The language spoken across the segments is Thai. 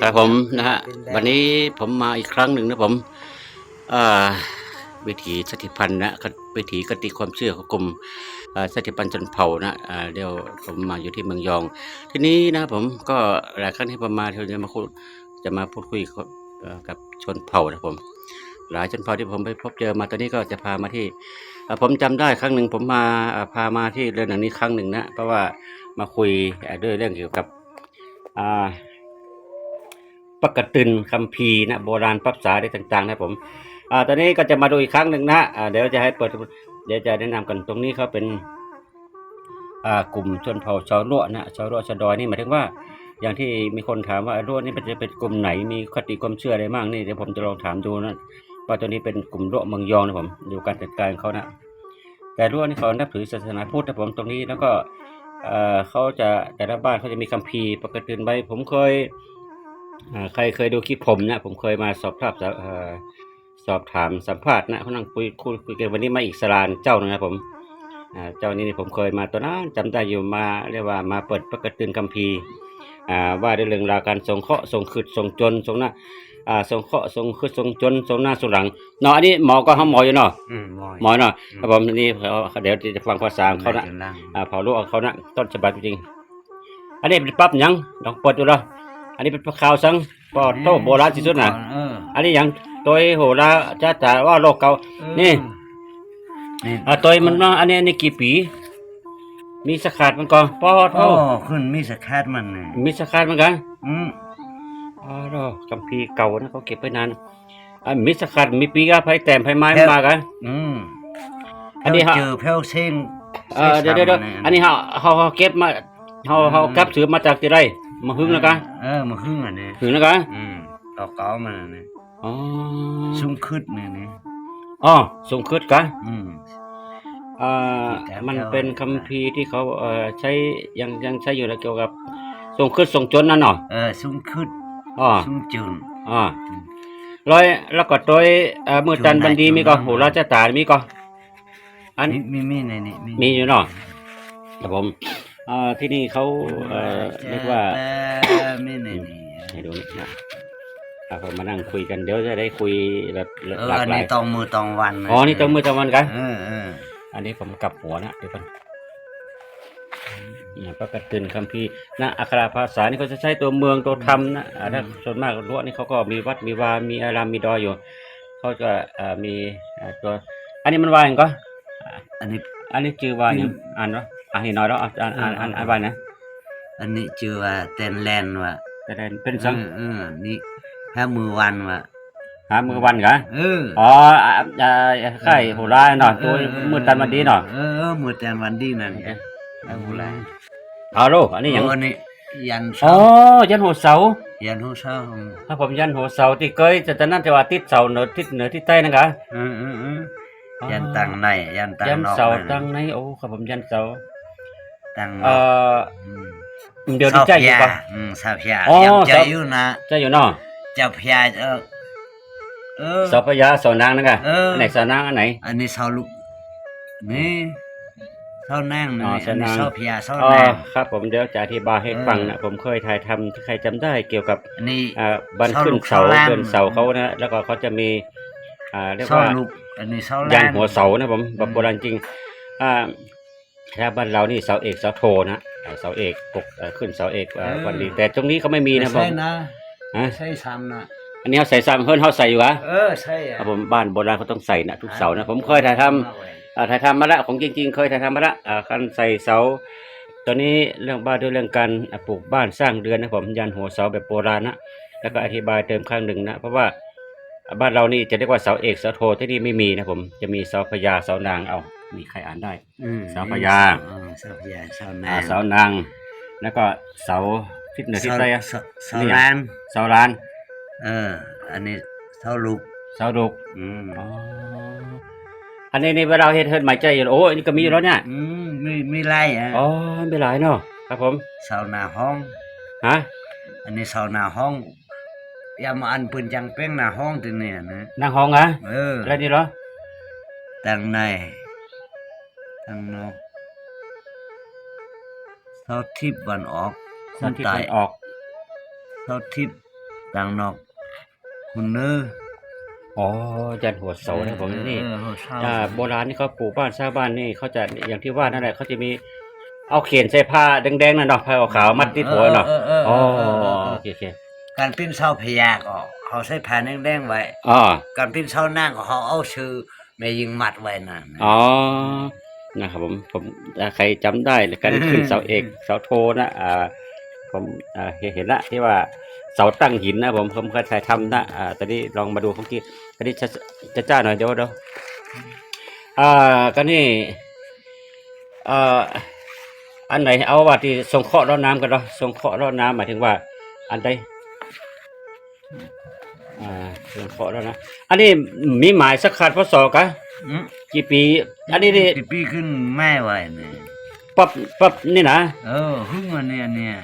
ครับผมนะฮะวันนี้ผมมาอีกครั้งหนึ่งนะผมอ่าวิถีสถิพันธ์นะวิถีกติความเชื่อของกลุ่มสถิพันธ์ชนเผ่านะเดี๋ยวผมมาอยู่ที่เมืองยอง ทีนี้นะผมก็หลายครั้งที่ผมมาเจะมาคุยจะมาพูดคุยกับชนเผ่านะผม หลายชนเผ่าที่ผมไปพบเจอมาตอนนี้ก็จะพามาที่ผมจำได้ครั้งหนึ่งผมมาพามาที่เรื่องหนังนี้ครั้งหนึ่งนะเพราะว่ามาคุยด้วยเรื่องเกี่ยวกับ ปกตินคัมภีร์นะโบราณภาษาได้ต่างๆนะผมอ่าตอนนี้ก็จะมาดูอีกครั้งหนึ่งนะอ่าเดี๋ยวจะให้เปิด เดี๋ยวจะแนะนำกันตรงนี้เขาเป็นอ่ากลุ่มชนเผ่าชาวรั่วนะชาวรั่วชาวดอยนี่หมายถึงว่า อย่างที่มีคนถามว่ารั่วนี่มันจะเป็นกลุ่มไหนมีคติความเชื่ออะไรบ้างนี่เดี๋ยวผมจะลองถามดูนะว่าตัวนี้เป็นกลุ่มรั่วเมืองยองนะผมอยู่การจัดการของเขานะแต่รั่วนี่เขานับถือศาสนาพุทธนะผมตรงนี้แล้วก็เอ่อเขาจะแต่ละบ้านเขาจะมีคัมภีร์ปกตินไว้ผมเคยอ่า ใครเคยดูคลิปผมนะผมเคยมาสอบถามเอ่อสอบถามสัมภาษณ์นะเขานั่งคุยคุยคุยกันวันนี้มาอีกสลานเจ้าหนึงนะผมอ่าเจ้านี้นี่ผมเคยมาตัวนั้นจำได้อยู่มาเรียกว่ามาเปิดประกาศเตือนคัมภีร์อ่าว่าด้วยเรื่องราวการส่งเคราะห์ส่งขืดส่งจนส่งหน้าอ่าส่งเคราะห์ส่งขืดส่งจนส่งหน้าส่งหลังเนาะอันนี้หมอก็เขาหมออยู่เนาะอืมมอยหมอเนาะครับผมนี่เขาเดี๋ยวจะฟังภาษาของเขานะจล่างอ่าเผาลูกของเขานะต้นฉบับจริงๆอันนี้เป็นปั๊บหยังลองเปิดดูแล้ว อันนี้เป็นปลาขาวสังปอโตโบราณที่สุดนะเอออันนี้หยังตัวโหราจ้าจ๋าว่าโลกเก่านี่นี่อ่าตัวมันว่าอันนี้อันนี้กี่ปี มีสกัดมันก่อนปอโทโอ้ขึ้นมีสแคทมันนี่มีสกัดเหมือนกันอืมอ๋อโรกัมพีร์เก่านะเขาเก็บไว้นานอ่ามีสกัดมีปีกาไผ่แต้มไผ่ไม้มากันอืมอันนี้ฮะเจอเพลวเส้นเออเดี๋ยวเดี๋ยวเดี๋ยวอันนี้เขาเขาเขาเก็บมาเขาเขากลับสือมาจากที่ไร มาหึงแล้วกันเออมาหึงอันนี้หึงแล้วกันอืมเก่าเก่ามันอันนี้อ๋อซุ้มขึ้นนี่นี่อ๋อส่งคืดกันอืมอ่าแต่มันแต่ว่าเป็นคัมภีร์ที่เขาเอ่อใช้ยังยังใช้อยู่แล้วเกี่ยวกับส่งคืดส่งจนนั่นเนาะเออซุ้มขึ้นอ๋อซุ้มจุนอ่าร้อยแล้วก็โดยเอ่อมือจันทร์บันดีมีก็จุดไหนโหราชตามีก็อันมีมีมีในนี่มีอยู่เนาะครับผม อ่าที่นี่เขาเอ่อเรียกว่าแต่มีในนี่ให้ดูนี่นะอ่าผมมานั่งคุยกันเดี๋ยวจะได้คุยแบบเออหลากอันหลานี้ยตองมือตองวันอ๋อนี่ต้องมือตะวันกันเออเอออันนี้ผมกลับหัวนะเดี๋ยวก่อนเนี่ยพระกตินคัมภีร์นะอักขระภาษานี่เขาจะใช้ตัวเมืองตัวธรรมนะอ่าถ้าส่วนมากรั้วนี่เขาก็มีวัดมีวา มีอารามมีดอยอยู่เขาจะเอ่อมีเอ่อตัว อันนี้มันว่าอย่างก็อันนี้ อันนี้ชื่อว่าอย่างอ่านวะ อ่านให้หน่อยแล้วอ่านอ่านอ่านอ่านอ่านว่านะอันนี้ชื่อว่าเตนแลนด์ว่ะแต่ได้เป็นสังเออเออนี่ห้ามือวันว่ะหามือวันกะเอออ๋ออ่าอ่าไข่โหราเนาะตัวมือตันมันดีเนาะเออเออมือตันวันดีนั่นไงห้ามือไรเอาโลอันนี้อย่างอันนี้ยันอ๋อเสายันหัวเสายันหัวเสาถ้าผมยันหัวเสาที่เคยจะจะนั่นจะว่าติดเสาเหนือทิศเหนือทิศใต้นะกะเออเออเออยันตังในยันตังยันนอกเสานั่นตั้งในโอ้ครับผมยันเสา ตังนเอ่อกอเดี๋ยวดีใจอยู่ปะอืมสาพยาอ๋อยังใจเสาอยู่นะใจอยู่เนาะเจ้าพยาเออเออเสาพญาเสานางนะกะเอออันไหนเสานางอันไหน อันนี้เสาลูกนี่เสานั่งอ๋นี่ออันนี้เสานางเสาพยาเสาอ๋อนั่งครับ ผมเดี๋ยวจะอธิบายให้เออฟังนะผมเคยถ่ายทำถ้าใครจำได้เกี่ยวกับอันนี้อ่าบันขึ้นเสาเสาลูกเสาล่างเดินเสาเขานะแล้วก็เขาจะมี อ่าเรียกเสาว่าลูกอันนี้เสายัล่านงหัวเสานะผมแบบอืมโบราณจริง อ่า ถ้าบ้านเรานี่เสาเอกเสาโทนะอ่าเสาเอกปกเอ่อขึ้นเสาเอกอ่าวันดีแต่ตรงนี้เขาไม่มีนะผใช่มนะฮะใช่ซ้ำนะอันนี้เขาใส่ซ้ำเพิ่นเขาใส่อยู่วะเออใช่อะครับผมบ้านโบราณเขาต้องใส่นะทุกเสานะผมเคยถ่ายทำ อ่าถ่ายทำมาแล้วของจริงๆ เคยถ่ายทำมาแล้วอ่าการใส่เสา ตอนนี้เรื่องบ้านด้วยเรื่องการอ่าปลูกบ้านสร้างเรือนนะผมยันหัวเสาแบบโบราณนะแล้วก็อธิบายเติมข้างหนึ่งนะเพราะว่าอ่าบ้านเรานี่จะเรียกว่าเสาเอกเสาโทที่นี่ไม่มีนะผมจะมีเสาพญาเสานางเอา มีใครอ่านได้อืมเสาพญาเออเสาพญาเสาอ่านาเสานางแล้วก็เสาทิศเหนือทิศใต้อะเสาเสานี่ไงลานเสาลาน เออ อันนี้เสาลูกเสาดุกอืมอ๋ออันนี้ในเวลาเฮ็ดเฮ็ดหมายใจอยู่โอ้อันนี้ก็มีอยู่แล้วเนี่ยอืมมีมีไรอะอ๋อไม่หลายเนาะครับผมเสาหน้าห้องฮะอันนี้เสาหน้าห้องยามาอันปืนจังเป้งหน้าห้องตัวเนี่ยนะนางห้องอะเอออะไรนี่เหรอตังใน ตังนอกเสาทิพย์วันออกสาธิตใต้มันออกเสาทิศต่างนอกคุณเนื้ออ๋อยันหัวเสานะผมนี่เออหัวเสาอ่าโบราณนี่เขาปลูกบ้านสร้างบ้านนี่เขาจะอย่างที่ว่านั่นแหละเขาจะมีเอาเขียนใส่ผ้าแดงๆนั่นเนาะผ้าขาวๆมัดที่หัวเนาะออเออเออ๋ออเออเออโอเคโอเคการปิ้นเสาพยากออกเขาใช้ผ้าแดงๆไว้อ๋อการปิ้นเสานั่งก็เขาเอาชื่อแม่ยิงมัดไว้นั่นอ๋อ นะครับผมผมอ่าใครจำได้การขึ้นเสาเอกเสาโทนะอ่าผมอ่าเห็นละที่ว่าเสาตั้งหินนะผมผมเคยถ่ายทำนะอ่าตอนนี้ลองมาดูของที่ตอนนี้จะจะจ้าหน่อยเดี๋ยวเดี๋ยวอ่าก็นี่อ่าอันไหนเอาว่าที่สงเคราะห์รดน้ำกันเนาะสงเคราะห์รดน้ำหมายถึงว่า อันใด อ่าสงเคราะห์รดน้ำอันนี้มีหมายสักขาดพศกะอืมกี่ปี อันนี้นี่ปีขึ้นแม่ไว้นี่ปรับปรับนี่นะเออหึ่งอันเนี่ยเนี่ย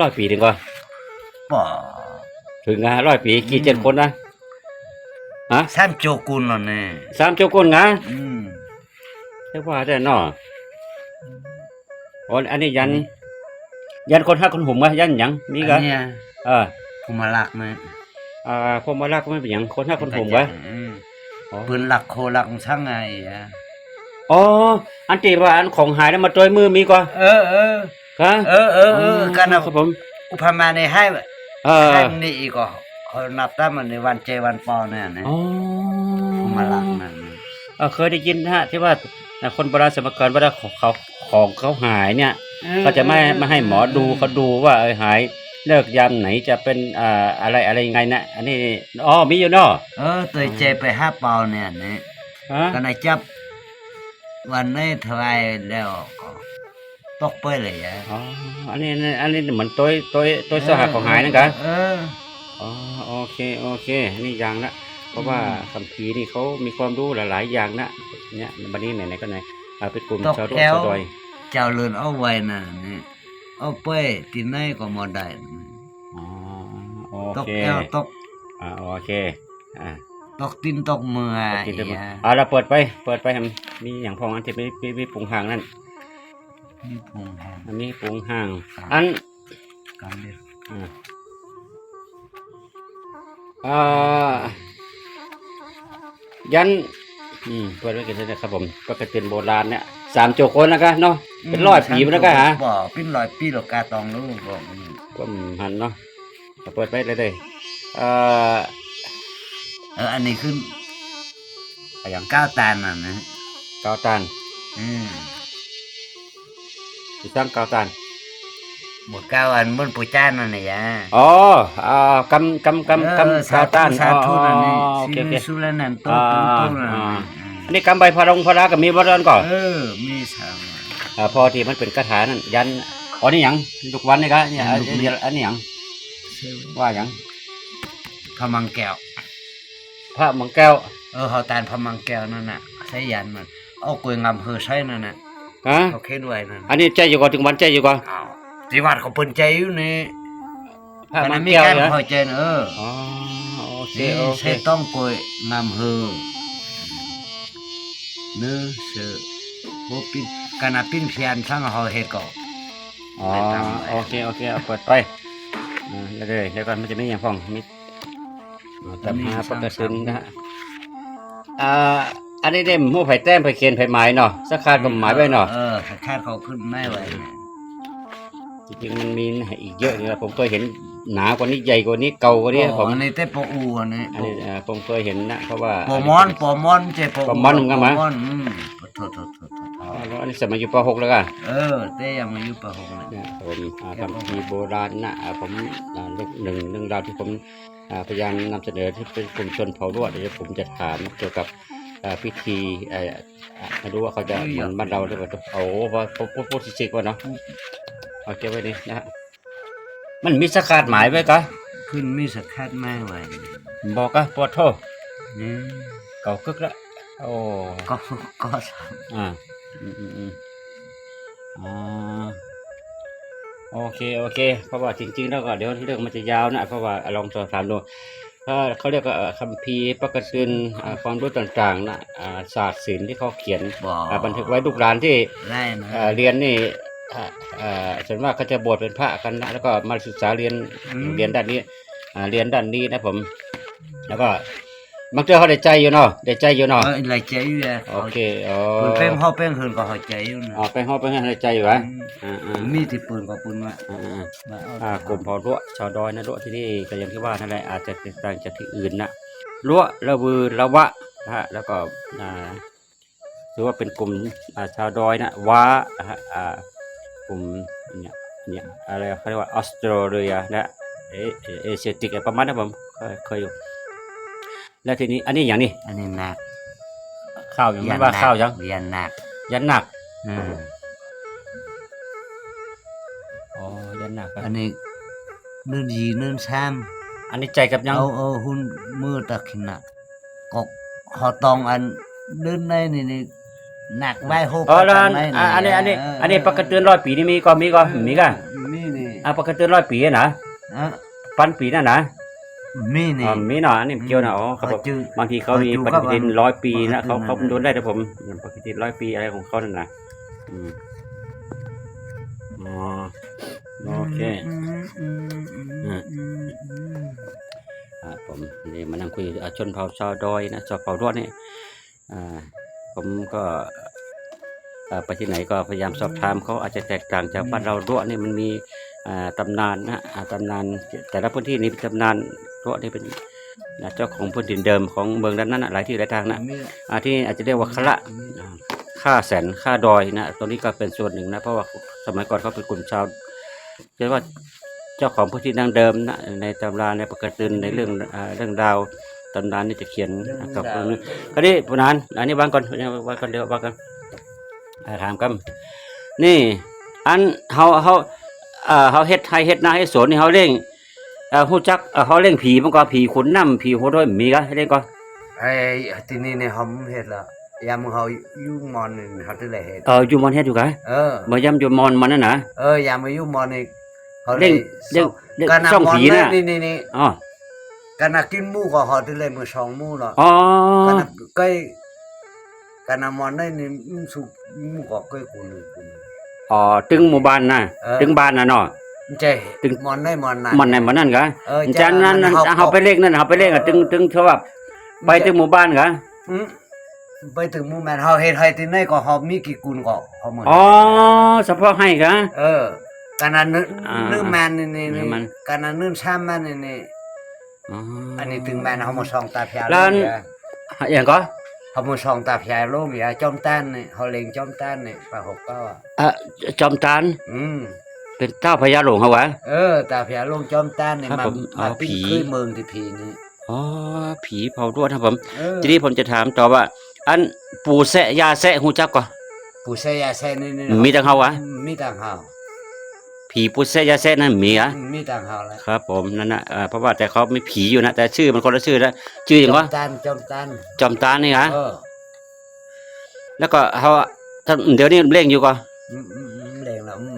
ร้อยปีถึงก่อนป่อถึงนะร้อยปีกี่เจ็ดคนนะฮะสามโจกุลแล้วเนี่ยสามเจ้าก้นนะอืมใช่ว่าได้เนาะอ๋ออันนี้ยัน ยันคนห้าคนหุ่มไหมยันหยังมีอักันนเนี่ยเออภูมิลักษณ์นะ อ่าพวกมาลากก็ไม่เป็นหยังคนห้าคนหุ่มไว้อืมอ๋อปืนหลักโคหลักช่างไงอะอ๋ออันที่ว่าอันของหายแล้วมาตรอยมือมีก่อนเออเออฮะเออเออเออกันครันะบผมอุปมาในให้เออให้นี่อีกก็เขานับตั้งมันในวันเจวันปอเนี่ยนะอ๋อภูมิลักษณ์นั่นนะเออเคยได้ยินนะฮะที่ว่าคนโบราณสมัยก่อนเวลาของเขาของเขาหายเนี่ยเขาจะไม่ไม่ให้หมอดูเขาดูว่าเออหาย เลิกยามไหนจะเป็นอ่าอะไรอะไรยังไงนะอันนี้อ๋อมีอยู่เนาะเออตัวเจไปห้าเปาเนี่ยนี่ฮะก็นายจับ วันนี้ทลายแล้วก็ตกไปเลยอะอ๋ออันนี้อันนี้เหมือนตัวตัวตัวสหของหายนั่นกันเอออ๋อโอเคโอเค นี่อย่างละเพราะว่าคัมภีร์นี่เขามีความรู้หลายๆอย่างนะเนี่ยวันนี้ไหนๆก็ไหนเอาเป็นกลุ่มชาวดอยชาวดอยเจ้าเลือนเอาไว้น่ะนี่ เอาไปที่ไหนก็บ่ได้อ๋อโอตกเคแก้วตกอ่าโอเคอ่าตกตินตกมือโอเคเดี๋ยวอะเอาเราเปิดไปเปิดไปให้มันมีอย่างพองอันที่ไม่ไม่ไม่ปรุงห่างนั่นนี่พุงแห้งอันนี้ปรุงห่าง อันกำเดียวอ่าอ่ายันอืมเปิดไว้กันเลยนะครับผมก็กระเตียนโบราณเนี่ยสามโจกคนนะครับเนาะ เป็นร้อยปีมันแล้วก็ฮะบ่เป็นร้อยปีหรอกกาตองลูกบอกอืมก็หันเนาะเอาเปิดไปเลยเลยเอ่อเอออันนี้ขึ้นอะไรอย่างก้าวตาลน่ะนะกาวตานอืมที่สร้างกาวตานบ่ก้าวอันบนปู่จ้านั่นน่ะยะอ๋ออ่ากำกำกำกำกาวตานสาธุนั่นนี่อ๋อโอสิเคโอเคริสุรนันโตอ่าตุนตุนนั่นอ่าน่ะอันนี้กำใบพารงพารากับมีบรอนก่อนเออมีสาม อ่าพอที่มันเป็นคาถานั่นยันอ๋อนี่หยังทุกวันนี่ครับเนี่ยอันนี้อันนี้หยังว่าหยังพระมังแก้ว พระมังแก้ว เออเฮาตานพระมังแก้วนั่นน่ะใช้ยันมันเอากล้วยงำเฮอใช้นั่นน่ะฮะเขาเขียนไว้นั่นอันนี้ใจอยู่ก่อนถึงวันใจอยู่ก่อนอ้าวที่วัดเขาเปิ้นใจอยู่นี่พระขมัณะงมีแก้วการเหรอพอใจนะเอออ๋อโอเคนี่โอเคใช้ต้องกล้วยงำเฮอเนื้อเสือโบปิน กนาปินเพียนทั้งเฮาเฮ็ดก็อ๋อโอเคโอเคเอาเปิดไปอ่าแล้วเลยแล้วก่อนมันจะไม่ยังพองมิดอ่าตำหาปกตินะฮะอ่าอันนี้ได้หมู่ไผ่แต้มไผ่เขียนไผ่ไม้เนาะสักขาดก็หมายไว้เนาะเออคาดเขาขึ้นไม่ไหวนะจริงๆมันมีอีกเยอะเลยนะผมเคยเห็นหนากว่านี้ใหญ่กว่านี้เก่ากว่านี้ผมอันนี้แต่ปออูอันนี้อันนี้เอ่อผมเคยเห็นนะเพราะว่าปอมอนปอมอนเจปอปอมอนมึงกันไหมปอมอนอืมโทษโทษโทษโทษ อ๋อแล้วอันนี้สมัยอยู่ป .6 แล้วกันเออแต่ยังมาอยู่ปหกเลยเนี่ยผมอ่าคำพีร์โบราณนะอ่าผมอ่าเรื่องหนึ่งเรื่องราวที่ผมอ่าพยายามนำเสนอที่เป็นกลุ่มชนเผ่าลวดเดี๋ยวผมจะถามเกี่ยวกับอ่าพิธีเอ่ออ่าไม่รู้ว่าเขาจะเหมือนบ้านเราหรือเปล่าโอ้โหพอพูดพูดพูดสิกว่าเนาะเอาเก็บไว้นี่นะฮะมันมีสกัดหมายไว้กะขึ้นมีสักคาดไม่ไหวบอกกะปวดโทษนี่เก่ากึกละโอ้ก็ก็สามอ่าอืมอืมอืมอ่า โอเคโอเค เพราะว่าจริงๆแล้วก็เดี๋ยวเรื่องมันจะยาวนะ เพราะว่าลองสอบถามดูถ้าเขาเรียกว่าเอ่อคัมภีร์ปกตินอ่าความรู้ต่างๆนะอ่าศาสตร์ศิลป์ที่เขาเขียนบอกอ่าบันทึกไว้ลูกหลานที่ได้นะอ่าเรียนนี่อ่าอ่าส่วนมากเขาจะบวชเป็นพระกันนะแล้วก็มาศึกษาเรียนอืมเรียนด้านนี้อ่าเรียนด้านนี้นะผม แล้วก็ บางเจ้าเขาได้ใจอยู่เนาะได้ใจอยู่เนาะ เออหลายใจอยู่แหละโอเคอ๋อปืนเป้งพ่อเป้งหืนก็เข้าใจอยู่นะอ๋อไปห้องไปให้ได้ใจอยู่วะอ่าอ่ามีที่ปืนก็ปืนว่าอ่าอ่าว่าเอาอ่ากลุ่มเผ่ารั้วชาวดอยนะรั้วที่นี่ก็อย่างที่ว่านั่นแหละอาจจะแตกต่างจากที่อื่นนะรั้วละวือละวะนะฮะแล้วก็อ่าถือว่าเป็นกลุ่มอ่าชาวดอยนะว้านะฮะอ่ากลุ่มเนี่ยเนี่ยอะไรเขาเรียกว่าออสเตรเลียนะเอเอเอเชียติกอะไรประมาณนั้นผมเคยเคยอยู่ แล้วทีนี้อันนี้อย่างนี้อันนี้หนักข้าวยังไม่ว่าข้าวยังเรียนหนักยันหนักอืมอ๋อยันหนักอะอันนี้นื่นยีนื่นซ้อันนี้ใจกับำยังเอาเอาหุ่นมือตะขินหนักก็หอตองอันนื่นในนี่นี่หนักไว้โหอ๋อแล้วอันปะอ่าอันนี้อันนี้เอันนี้ปกติร้อยปีนี่มีก็มีก็มีก็มีนี่อ่าปกติร้อยปีอะนะอะปันปีนั่นนะ มีนี่อ๋อมีเนาะอันนี้เกี่ยวนะอ๋อเขาบอกจื้อบางทีเขามีเขาปอยู่ฏิกับทินอันร้อยปีนะปเขากติเขานั่นโดนได้แต่ผมปฏิทินร้อยปีอะไรของเขานั่นนะอืมอ๋อโอเคอืมอืมอืมอืมอืมอืมอ่าผมนี่มานั่งคุยอ่าชนเผ่าชาวดอยนะชาวเผ่ารวดนี่อ่าผมก็อ่าไปที่ไหนก็พยายามสอบถามเขาอาจจะแตกต่างจากบ้านเรารวดนี่มันมีอ่าตำนานนะอ่าตำนานแต่ละพื้นที่นี่เป็นตำนาน รวดนี่เป็นอ่าเจ้าของพื้นดินเดิมของเมืองนั้นนั้นนะหลายที่หลายทางนะมีอ่าที่อาจจะเรียกว่าคละอ่าค่าแสนค่าดอยนะตรงนี้ก็เป็นส่วนหนึ่งนะเพราะว่าสมัยก่อนเขาเป็นกลุ่มชาวเรียกว่าเจ้าของพื้นที่ดั้งเดิมนะในตำราในประกาศเตือนในเรื่องอ่าเรื่องราวตำนานนี่จะเขียนกับเรื่องนี้ก็นี่ผู้นั้นอันนี้วางก่อนวางก่อนเดี๋ยววางกันอ่าถามกันนี่ อันเฮาเฮาเอ่อเฮาเฮ็ดให้เฮ็ดนาให้สวนนี่เฮาเร่ง เอ่อฮู้จักเอ่อเฮาเร่งผีมันก็ผีขุนน้ำผีหัวด้วยมีกะให้เร่งก่อนไอ้ที่นี่เนี่ยเขาเฮ็ดละยามเขาอยู่มอนนี่เขาจะได้เฮ็ดเอออยู่มอนเฮ็ดอยู่กะเออบ่ยำอยู่มอนมันนั่นนะเออยามมาอยู่มอนนี่เขาเร่งเร่งเร่งการส่องนำมอนผีนี่น่ะนี่นี่นี่อ๋อการนักกินหมูก็เขาจะได้มือสองหมูเนาะอ๋อการนักใกล้การนำมอนได้นี่มันสุกหมูก็ใกล้กูนี่กูนี่อ๋อตึงหมู่บ้านน่ะเออตึงบ้านน่ะเนาะมัน ใจถึง มอนได้มอนไหนมันไหนมันนั่นกะเออจากนั้นนั่นจากนั้นเฮาไปเลขนั่นเฮาไปเลขอะตึงตึงเท่าว่าไปตึงหมู่บ้านกะอืมไปถึงหมู่แม่นเขาเฮ็ดให้ที่ไหนก็เขามีกี่กุลก็เขาเหมือนอ๋อเฉพาะให้กะ เออการนั้นนึอ่านึแมนนี่นี่นึนี่มันการนั้นนึช้ำแมนนี่นี่อ๋ออันนี้ถึงแมนเขามาส่องตาพยาแล้วอันโลกอย่าอย่างก็เขามาส่องตาพยาโลกอย่าจอมต้านนี่เขาเล็งจอมต้านนี่ปลาหกเก้าอะเอ่อจอมตานอืม เป็นเจ้าพญาหลวงเหรอวะ เออตาพยาโลกจอมต้านนี่ครับมาผมมาเอาปิ้งผีขึ้นเมืองที่ผีนี่อ๋อผีเผารวดครับผม เออทีนี้ผมจะถามต่อว่า อันปู่แสะยาแสะฮู้จักก่อน ผู้เสยาแซ่นี่นี่มีต่างเฮาวะ มีต่างเฮาผีปู่แสะยาแสะนั่นมีอะมีต่างเฮาแล้วครับ ผมนั่นนะเอ่อเพราะว่าแต่เขาไม่ผีอยู่นะแต่ชื่อมันคนละชื่อแล้วชื่ออย่างจอว่ามต้านจอมต้านจอมตานี่ฮะเออแล้วก็เขาถ้าเดี๋ยวนี้เร่งอยู่ก็อืมอืมอืมเล็งแล้วอื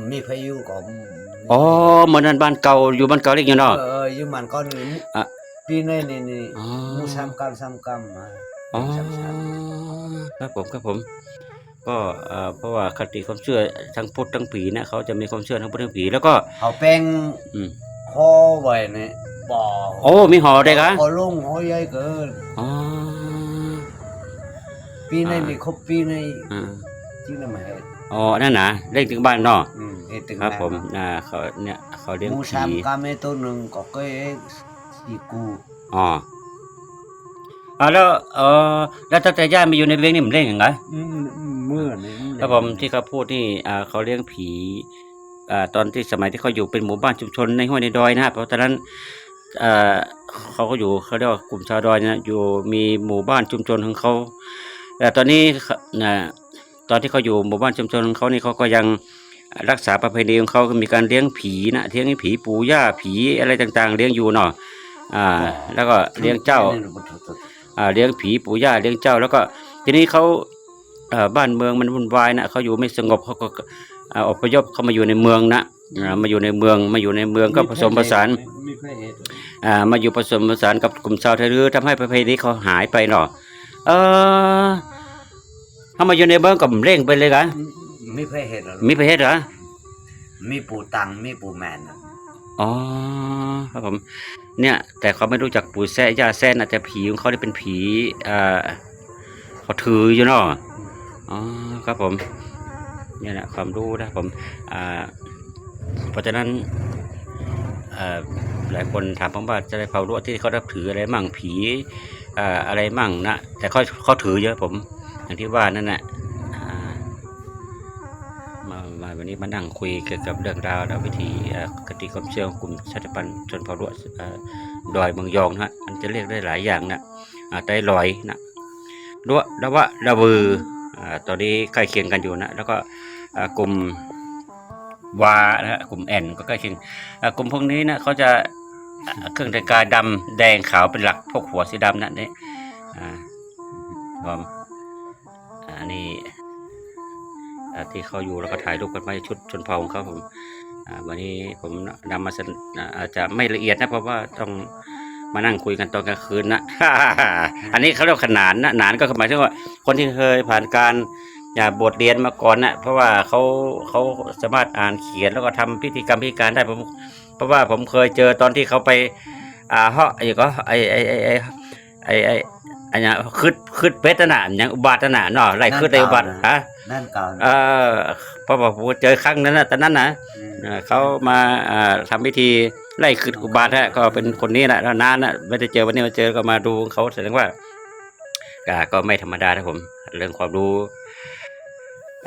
มมีพายุก็อืมอ๋อเหมือนนั้นบ้านเก่าอยู่บ้านเก่าเร่งอยู่เอเนาะอเอออยู่มันก็นี่อะปีนี้นี่นี่อ๋อหมูซ้ำกำซ้ำกำมาอ๋อซ้ำซ้ำครับผมครับผม ก็เอ่อเพราะว่าคติความเชื่อทั้งพุทธทั้งผีเนี่ยเขาจะมีความเชื่อทั้งพุทธทั้งผีแล้วก็เขาแป้งอืมคอไว้เนี่ยบ่อโอ้มีหอได้กะคอลุงหอใหญ่เกินอ๋อปีนี้อ่านี่ครบปีนี้อ่าจริงนะแม่ อ๋อนั่นนะเร่งถึงบ้านเนาะอืมเฮ็ดถึงครับแผมอ่าเขาเนี่ยเขาเลี้ยงหมูผีซ้ำกำไอ้ตัวหนึงก็เคยสีกูอ๋ออ่าแล้วเออแล้วตั้งแต่ย่ามาอยู่ในเลี้ยงนี่มันเลี้ยงยังไงอืมอืมมื้อนี่ครับผมที่เขาพูดนี่อ่าเขาเลี้ยงผีอ่าตอนที่สมัยที่เขาอยู่เป็นหมู่บ้านชุมชนในห้วยในดอยนะครับเพราะตอนนั้นอ่าเขาก็อยู่เขาเรียกว่ากลุ่มชาวดอยนะอยู่มีหมู่บ้านชุมชนของเขาแต่ตอนนี้นะ ตอนที่เขาอยู่หมู่บ้านชุมชนของเขานี่เขาก็ยังรักษาประเพณีของเขาก็มีการเลี้ยงผีนะเลี้ยงผีปู่ย่าผีอะไรต่างๆ เลี้ยงอยู่เนาะอ่า แล้วก็เลี้ยงเจ้าอ่าเลี้ยงผีปู่ย่าเลี้ยงเจ้า แล้วก็ทีนี้เขาเอ่อบ้านเมืองมันวุ่นวายนะเขาอยู่ไม่สงบเขาก็อ่าอพยพเข้ามาอยู่ในเมืองนะอ่ามาอยู่ในเมืองมาอยู่ในเมืองก็ผสมผสานมีใครเฮ็ดอ่ามาอยู่ผสมผสานกับกลุ่มชาวไทยรื้อทำให้ประเพณีเขาหายไปเนาะเออ เขามาอยู่ในเมืองกับเร่งไปเลยกะมีใครเฮ็ดเหรอมีประเทศเหรอมีปู่ตังมีปู่แมนน่ะอ๋อครับผม เนี่ย แต่เขาไม่รู้จักปู่แซ่ย่าแซ่น่ะแต่ผีของเขาได้เป็นผีอ่าเขาถืออยู่เนาะอ๋อครับผม เนี่ยแหละความรู้นะผมอ่าเพราะฉะนั้นเอ่อหลายคนถามผมว่าจะได้ความรู้ที่เขารับถืออะไรมั่งผีอ่าอะไรมั่งนะแต่เขาเขาถือเยอะผม อย่างที่ว่านั่นแหละมามาวันนี้มานั่งคุยเกี่ยวกับเรื่องราวและวิธีกติความเชื่อของกลุ่มชาติพันธุ์ชนเผ่ารั้วเอ่อดอยเมืองยองนะฮะมันจะเรียกได้หลายอย่างนะไตลอยนะรั้วระวะระบือตอนนี้ใกล้เคียงกันอยู่นะแล้วก็กลุ่มวานะฮะกลุ่มแอนก็ใกล้เคียงกลุ่มพวกนี้นะเขาจะเครื่องแต่งกายดำแดงขาวเป็นหลักพวกหัวสีดำนะนี่อ่าผม อันนี้อ่าที่เขาอยู่แล้วก็ถ่ายรูปกันไว้ชุดชนเผ่าของเขาผมอ่าวันนี้ผมนำมาเสนออ่าอาจจะไม่ละเอียดนะเพราะว่าต้องมานั่งคุยกันตอนกลางคืนนะ อันนี้เขาเรียกว่าขนานนะหนานก็หมายถึงว่า คนที่เคยผ่านการอย่าบทเรียนมาก่อนนะเพราะว่าเขาเขาสามารถอ่านเขียนแล้วก็ทำพิธีกรรมพิธีการได้ผมเพราะว่าผมเคยเจอตอนที่เขาไปอ่าเฮาไอ้ก็ไอ้ไอ้ไอ้ไอ้ไอ้ไอ้ไอ้เนี่ยคืดคืดเป็ดน่ะอย่างอุบาทน่ะเนาะไล่คืดไอ้อุบาทฮะนั่นก่อนเออเพราะว่าผมเจอครั้งนั้นนะตอนนั้นนะเออเขามาอ่าทำพิธีไล่คืดอุบาทฮะก็เป็นคนนี้แหละแล้วนานนะไม่ได้เจอวันนี้มาเจอก็มาดูเขาแสดงว่าอ่าก็ไม่ธรรมดานะผม เรื่องความรู้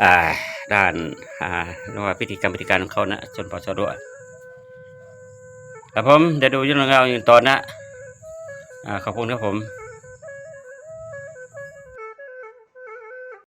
อ่าด้านอ่าเรียกว่าพิธีกรรมพิธีการของเขานะจนพอสะดวกครับผมเดี๋ยวดูยื่นเรื่องราวอย่างตอนนะอ่าขอบคุณครับผม